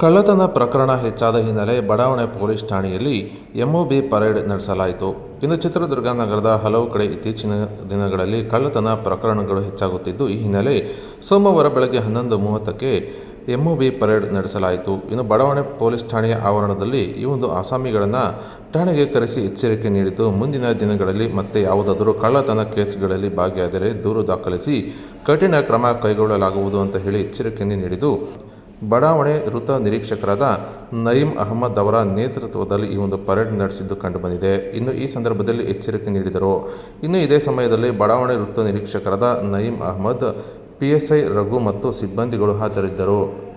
ಕಳ್ಳತನ ಪ್ರಕರಣ ಹೆಚ್ಚಾದ ಹಿನ್ನೆಲೆ ಬಡಾವಣೆ ಪೊಲೀಸ್ ಠಾಣೆಯಲ್ಲಿ ಎಂಒಬಿ ಪರೇಡ್ ನಡೆಸಲಾಯಿತು. ಇನ್ನು ಚಿತ್ರದುರ್ಗ ನಗರದ ಹಲವು ಕಡೆ ಇತ್ತೀಚಿನ ದಿನಗಳಲ್ಲಿ ಕಳ್ಳತನ ಪ್ರಕರಣಗಳು ಹೆಚ್ಚಾಗುತ್ತಿದ್ದು, ಈ ಹಿನ್ನೆಲೆ ಸೋಮವಾರ ಬೆಳಗ್ಗೆ ಹನ್ನೊಂದು ಮೂವತ್ತಕ್ಕೆ ಎಂಒಬಿ ಪರೇಡ್ ನಡೆಸಲಾಯಿತು. ಇನ್ನು ಬಡಾವಣೆ ಪೊಲೀಸ್ ಠಾಣೆಯ ಆವರಣದಲ್ಲಿ ಈ ಒಂದು ಆಸಾಮಿಗಳನ್ನು ಠಾಣೆಗೆ ಕರೆಸಿ ಎಚ್ಚರಿಕೆ ನೀಡಿತು ಮುಂದಿನ ದಿನಗಳಲ್ಲಿ ಮತ್ತೆ ಯಾವುದಾದರೂ ಕಳ್ಳತನ ಕೇಸ್ಗಳಲ್ಲಿ ಭಾಗಿಯಾದರೆ ದೂರು ದಾಖಲಿಸಿ ಕಠಿಣ ಕ್ರಮ ಕೈಗೊಳ್ಳಲಾಗುವುದು ಅಂತ ಹೇಳಿ ಎಚ್ಚರಿಕೆಯನ್ನು ನೀಡಿದ್ದು ಬಡಾವಣೆ ವೃತ್ತ ನಿರೀಕ್ಷಕರಾದ ನಯೀಮ್ ಅಹಮದ್ ಅವರ ನೇತೃತ್ವದಲ್ಲಿ ಈ ಒಂದು ಪರೇಡ್ ನಡೆಸಿದ್ದು ಕಂಡುಬಂದಿದೆ. ಇನ್ನು ಈ ಸಂದರ್ಭದಲ್ಲಿ ಎಚ್ಚರಿಕೆ ನೀಡಿದರು. ಇನ್ನು ಇದೇ ಸಮಯದಲ್ಲಿ ಬಡಾವಣೆ ವೃತ್ತ ನಿರೀಕ್ಷಕರಾದ ನಯೀಂ ಅಹಮದ್, ಪಿಎಸ್ಐ ರಘು ಮತ್ತು ಸಿಬ್ಬಂದಿಗಳು ಹಾಜರಿದ್ದರು.